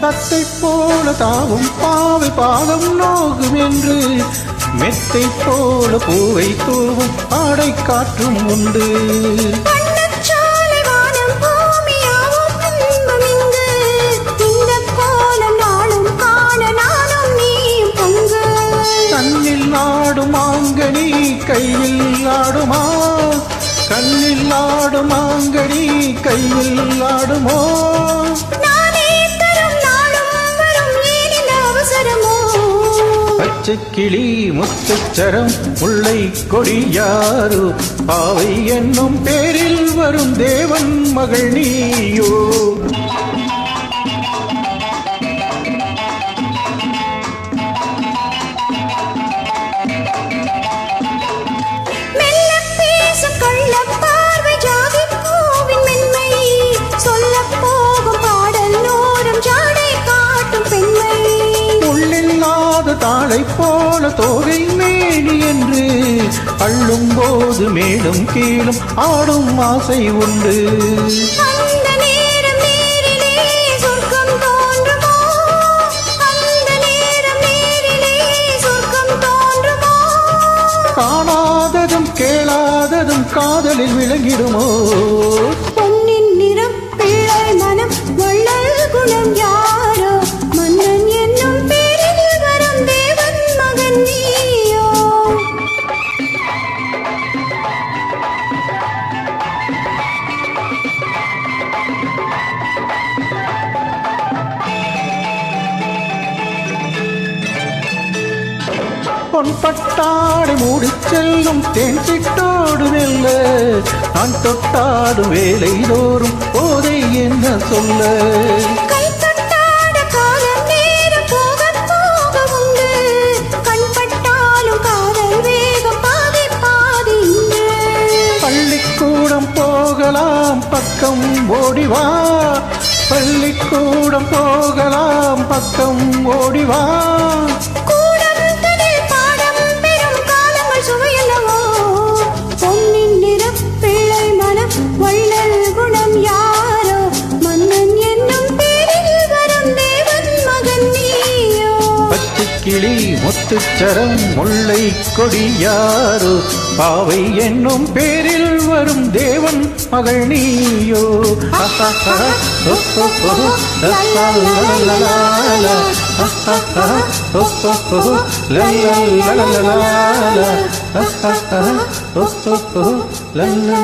தத்தை போல தாவும் பாவை பாதம் நோகும் என்று மெத்தை போல பூவை தூவும் ஆடை காற்றும் உண்டு. கண்ணில் ஆடும் ஆங்கனி கையில் ஆடுமா? கண்ணில் ஆடும் ஆங்கனி கையில் ஆடுமோ? பச்சை கிளி முத்துச்சரம் முல்லை கொடியாறு. பாவை என்னும் பேரில் வரும் தேவன் மகள் நீயோ. மெல்ல பேசும் கள்ளப் தாளை போல தோகை மேனி என்று அள்ளும் போது மேலும் கீழும் ஆடும் ஆசை உண்டு. காணாததும் கேளாததும் காதலில் விளங்கிடுமோ? பொன் பட்டாடை மூடிச் செல்லும் தேன் சிட்டோடு வெல்ல நான் தொட்டாடும் வேலை தோறும் போதை என்ன சொல்ல? போகலாம் பக்கம் ஓடிவா பள்ளிக்கூடம் போகலாம் பக்கம் ஓடிவா முத்துச்சரம் முல்லை கொடியாரோ பாவை என்னும் பேரில் வரும் தேவன் மகள் நீயோ லல்லா